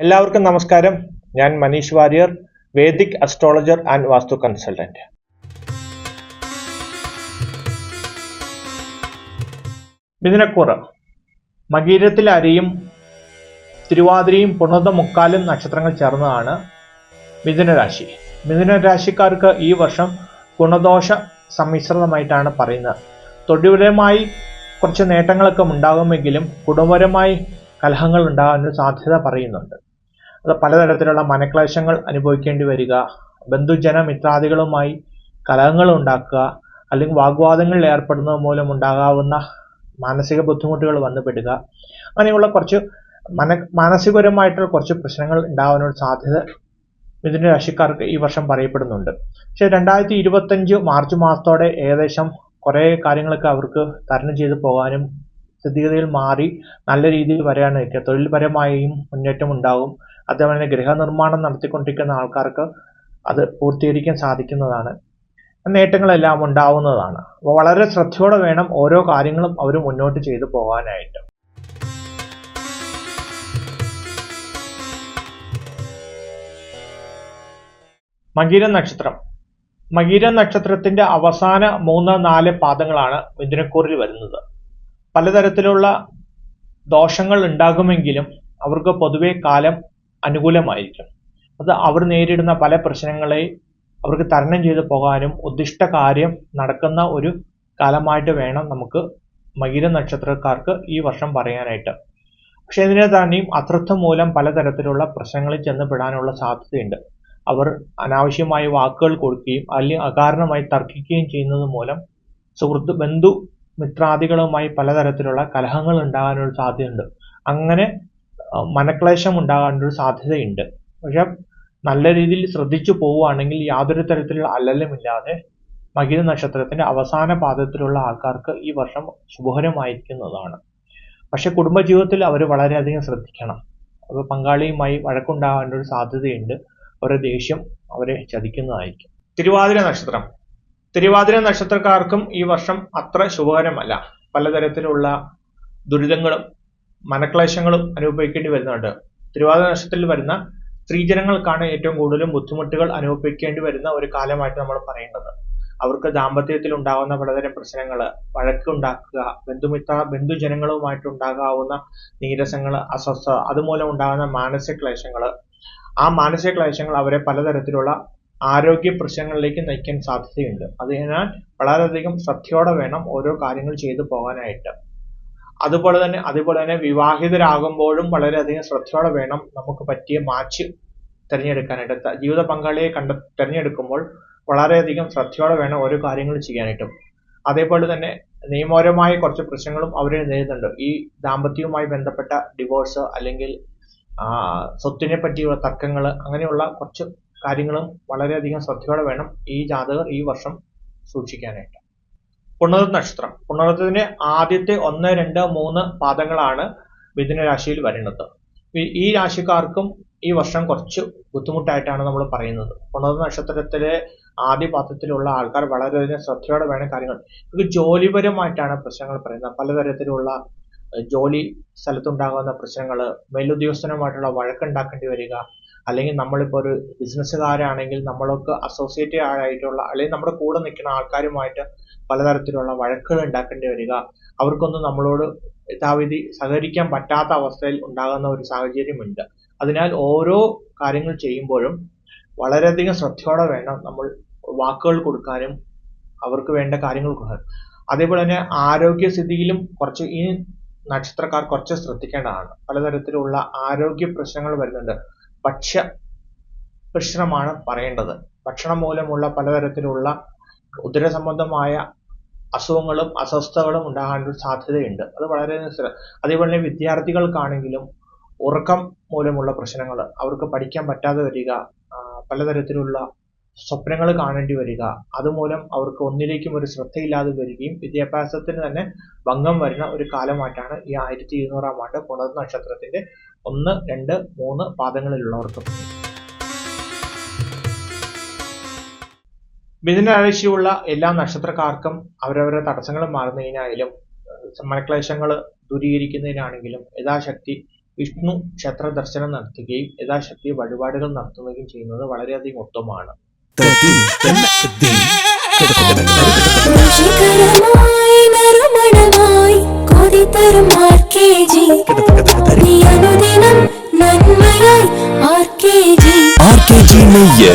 എല്ലാവർക്കും നമസ്കാരം. ഞാൻ Maneesh Warrier Vedic astrologer and vastu consultant മിഥുനക്കൂറ്. മകീരത്തിൽ അരിയും തിരുവാതിരയും പുണർന്ന മുക്കാലും നക്ഷത്രങ്ങൾ ചേർന്നതാണ് മിഥുനരാശി. മിഥുനരാശിക്കാർക്ക് ഈ വർഷം ഗുണദോഷ സമ്മിശ്രിതമായിട്ടാണ് പറയുന്നത്. തൊഴിൽപരമായി കുറച്ച് നേട്ടങ്ങളൊക്കെ ഉണ്ടാകുമെങ്കിലും കുടുംബപരമായി കലഹങ്ങൾ ഉണ്ടാകാനൊരു സാധ്യത പറയുന്നുണ്ട്. പലതരത്തിലുള്ള മനക്ലേശങ്ങൾ അനുഭവിക്കേണ്ടി വരിക ബന്ധുജന മിത്രാദികളുമായി കലഹങ്ങൾ ഉണ്ടാക്കുക അല്ലെങ്കിൽ വാഗ്വാദങ്ങളിൽ ഏർപ്പെടുന്നത് മൂലം ഉണ്ടാകാവുന്ന മാനസിക ബുദ്ധിമുട്ടുകൾ വന്നുപെടുക അങ്ങനെയുള്ള കുറച്ച് മന മാനസികപരമായിട്ടുള്ള കുറച്ച് പ്രശ്നങ്ങൾ ഉണ്ടാകാനുള്ള സാധ്യത മിഥുന രാശിക്കാർക്ക് ഈ വർഷം പറയപ്പെടുന്നുണ്ട്. പക്ഷേ രണ്ടായിരത്തി ഇരുപത്തഞ്ച് മാർച്ച് മാസത്തോടെ ഏകദേശം കുറേ കാര്യങ്ങളൊക്കെ അവർക്ക് തരണം ചെയ്ത് പോകാനും സ്ഥിതിഗതിയിൽ മാറി നല്ല രീതിയിൽ വരാനൊക്കെ തൊഴിൽപരമായും മുന്നേറ്റം ഉണ്ടാകും. അതേപോലെ ഗൃഹനിർമ്മാണം നടത്തിക്കൊണ്ടിരിക്കുന്ന ആൾക്കാർക്ക് അത് പൂർത്തീകരിക്കാൻ സാധിക്കുന്നതാണ്. നേട്ടങ്ങളെല്ലാം ഉണ്ടാവുന്നതാണ്. അപ്പോൾ വളരെ ശ്രദ്ധയോടെ വേണം ഓരോ കാര്യങ്ങളും അവർ മുന്നോട്ട് ചെയ്തു പോകാനായിട്ട്. മകീര നക്ഷത്രം. മകീര നക്ഷത്രത്തിന്റെ അവസാന മൂന്ന് നാല് പാദങ്ങളാണ് മിഥുനക്കൂറിൽ വരുന്നത്. പലതരത്തിലുള്ള ദോഷങ്ങൾ ഉണ്ടാകുമെങ്കിലും അവർക്ക് പൊതുവെ കാലം അനുകൂലമായിരിക്കും അത് അവർ നേരിടുന്ന പല പ്രശ്നങ്ങളെ അവർക്ക് തരണം ചെയ്തു പോകാനും ഉദ്ദിഷ്ട കാര്യം നടക്കുന്ന ഒരു കാലമായിട്ട് വേണം നമുക്ക് മകീര നക്ഷത്രക്കാർക്ക് ഈ വർഷം പറയാനായിട്ട്. പക്ഷെ ഇതിനെ തന്നെയും അശ്രദ്ധ മൂലം പലതരത്തിലുള്ള പ്രശ്നങ്ങളിൽ ചെന്നപ്പെടാനുള്ള സാധ്യതയുണ്ട്. അവർ അനാവശ്യമായ വാക്കുകൾ കൊടുക്കുകയും അല്ലെങ്കിൽ അകാരണമായി തർക്കിക്കുകയും ചെയ്യുന്നത് മൂലം സുഹൃത്ത് ബന്ധു മിത്രാദികളുമായി പലതരത്തിലുള്ള കലഹങ്ങൾ ഉണ്ടാകാനുള്ള സാധ്യതയുണ്ട്. അങ്ങനെ മനക്ലേശം ഉണ്ടാകാനൊരു സാധ്യതയുണ്ട്. പക്ഷെ നല്ല രീതിയിൽ ശ്രദ്ധിച്ചു പോവുകയാണെങ്കിൽ യാതൊരു തരത്തിലുള്ള അല്ലലുമില്ലാതെ മകീര നക്ഷത്രത്തിന്റെ അവസാന പാദത്തിലുള്ള ആൾക്കാർക്ക് ഈ വർഷം ശുഭകരമായിരിക്കുന്നതാണ്. പക്ഷെ കുടുംബജീവിതത്തിൽ അവർ വളരെയധികം ശ്രദ്ധിക്കണം. അപ്പോൾ പങ്കാളിയുമായി വഴക്കുണ്ടാകാനൊരു സാധ്യതയുണ്ട്. അവരുടെ ദേഷ്യം അവരെ ചതിക്കുന്നതായിരിക്കും. തിരുവാതിര നക്ഷത്രം. തിരുവാതിര നക്ഷത്രക്കാർക്കും ഈ വർഷം അത്ര ശുഭകരമല്ല. പലതരത്തിലുള്ള ദുരിതങ്ങളും മനക്ലേശങ്ങളും അനുഭവിക്കേണ്ടി വരുന്നുണ്ട്. തിരുവാതിര നക്ഷത്രത്തിൽ വരുന്ന സ്ത്രീജനങ്ങൾക്കാണ് ഏറ്റവും കൂടുതലും ബുദ്ധിമുട്ടുകൾ അനുഭവിക്കേണ്ടി വരുന്ന ഒരു കാലമായിട്ട് നമ്മൾ പറയുന്നത്. അവർക്ക് ദാമ്പത്യത്തിൽ ഉണ്ടാകുന്ന പലതരം പ്രശ്നങ്ങൾ വഴക്കുണ്ടാക്കുക ബന്ധുമിത്ര ബന്ധുജനങ്ങളുമായിട്ട് ഉണ്ടാകാവുന്ന നീരസങ്ങൾ അസ്വസ്ഥ അതുമൂലം ഉണ്ടാകുന്ന മാനസിക ക്ലേശങ്ങൾ. ആ മാനസിക ക്ലേശങ്ങൾ അവരെ പലതരത്തിലുള്ള ആരോഗ്യ പ്രശ്നങ്ങളിലേക്ക് നയിക്കാൻ സാധ്യതയുണ്ട്. അതിനാൽ വളരെയധികം ശ്രദ്ധയോടെ വേണം ഓരോ കാര്യങ്ങൾ ചെയ്തു പോകാനായിട്ട്. അതുപോലെ തന്നെ അതുപോലെ തന്നെ വിവാഹിതരാകുമ്പോഴും വളരെയധികം ശ്രദ്ധയോടെ വേണം നമുക്ക് പറ്റിയ മാച്ച് തിരഞ്ഞെടുക്കാനായിട്ട്. ജീവിത പങ്കാളിയെ കണ്ട തിരഞ്ഞെടുക്കുമ്പോൾ വളരെയധികം ശ്രദ്ധയോടെ വേണം ഓരോ കാര്യങ്ങൾ ചെയ്യാനായിട്ടും. അതേപോലെ തന്നെ നിയമപരമായ കുറച്ച് പ്രശ്നങ്ങളും അവർ നേരിടുന്നുണ്ട്. ഈ ദാമ്പത്യവുമായി ബന്ധപ്പെട്ട ഡിവോഴ്സ് അല്ലെങ്കിൽ സ്വത്തിനെ പറ്റിയുള്ള തർക്കങ്ങൾ അങ്ങനെയുള്ള കുറച്ച് കാര്യങ്ങളും വളരെയധികം ശ്രദ്ധയോടെ വേണം ഈ ജാതകർ ഈ വർഷം സൂക്ഷിക്കാനായിട്ട്. പുണർ നക്ഷത്രം പുണർത്തിന് ആദ്യത്തെ ഒന്ന് രണ്ട് മൂന്ന് പാദങ്ങളാണ് മിഥുന രാശിയിൽ വരുന്നത്. ഈ രാശിക്കാർക്കും ഈ വർഷം കുറച്ച് ബുദ്ധിമുട്ടായിട്ടാണ് നമ്മൾ പറയുന്നത്. പുണർ നക്ഷത്രത്തിലെ ആദ്യ പാദത്തിലുള്ള ആൾക്കാർ വളരെയധികം ശ്രദ്ധയോടെ വേണം കാര്യങ്ങൾ. ഇത് ജോലിപരമായിട്ടാണ് പ്രശ്നങ്ങൾ പറയുന്നത്. പലതരത്തിലുള്ള ജോലി സ്ഥലത്തുണ്ടാകുന്ന പ്രശ്നങ്ങൾ മേലുദ്യോഗസ്ഥനുമായിട്ടുള്ള വഴക്കുണ്ടാക്കേണ്ടി വരിക അല്ലെങ്കിൽ നമ്മളിപ്പോൾ ഒരു ബിസിനസ്സുകാരാണെങ്കിൽ നമ്മളൊക്കെ അസോസിയേറ്റ് ആയിട്ടുള്ള അല്ലെങ്കിൽ നമ്മുടെ കൂടെ നിൽക്കുന്ന ആൾക്കാരുമായിട്ട് പലതരത്തിലുള്ള വഴക്കുകൾ ഉണ്ടാക്കേണ്ടി വരിക. അവർക്കൊന്നും നമ്മളോട് യഥാവിധി സഹകരിക്കാൻ പറ്റാത്ത അവസ്ഥയിൽ ഉണ്ടാകുന്ന ഒരു സാഹചര്യമുണ്ട്. അതിനാൽ ഓരോ കാര്യങ്ങൾ ചെയ്യുമ്പോഴും വളരെയധികം ശ്രദ്ധയോടെ വേണം നമ്മൾ വാക്കുകൾ കൊടുക്കാനും അവർക്ക് വേണ്ട കാര്യങ്ങൾ കൊടുക്കാനും. അതേപോലെ തന്നെ ആരോഗ്യസ്ഥിതിയിലും കുറച്ച് ഈ നക്ഷത്രക്കാർ കുറച്ച് ശ്രദ്ധിക്കേണ്ടതാണ്. പലതരത്തിലുള്ള ആരോഗ്യ പ്രശ്നങ്ങൾ വരുന്നുണ്ട്. ഭക്ഷ്യ പ്രശ്നമാണ് പറയേണ്ടത്. ഭക്ഷണം മൂലമുള്ള പലതരത്തിലുള്ള ഉദര സംബന്ധമായ അസുഖങ്ങളും അസ്വസ്ഥതകളും ഉണ്ടാകാനൊരു സാധ്യതയുണ്ട്. അത് വളരെ അതേപോലെ വിദ്യാർത്ഥികൾക്കാണെങ്കിലും ഉറക്കം മൂലമുള്ള പ്രശ്നങ്ങൾ അവർക്ക് പഠിക്കാൻ പറ്റാതെ വരിക പലതരത്തിലുള്ള സ്വപ്നങ്ങൾ കാണേണ്ടി വരിക. അതുമൂലം അവർക്ക് ഒന്നിലേക്കും ഒരു ശ്രദ്ധയില്ലാതെ വരികയും വിദ്യാഭ്യാസത്തിന് തന്നെ ഭംഗം വരുന്ന ഒരു കാലമായിട്ടാണ് ഈ ആയിരത്തി ഇരുന്നൂറാം ആണ്ട് പുണർ നക്ഷത്രത്തിന്റെ ഒന്ന് രണ്ട് മൂന്ന് പാദങ്ങളിലുള്ളവർക്കും. മിഥുനരാശിയുള്ള എല്ലാ നക്ഷത്രക്കാർക്കും അവരവരുടെ തടസ്സങ്ങൾ മാറുന്നതിനായാലും മനക്ലേശങ്ങൾ ദൂരീകരിക്കുന്നതിനാണെങ്കിലും യഥാശക്തി വിഷ്ണു ക്ഷേത്ര ദർശനം നടത്തുകയും യഥാശക്തി വഴിപാടുകൾ നടത്തുകയും ചെയ്യുന്നത് വളരെയധികം ഉത്തമമാണ്. നറുമണമായി കൊതിതരും ആർ കെ ജി നീ അനുദിനം നന്മയായി R K G R K G നെയ്യ്.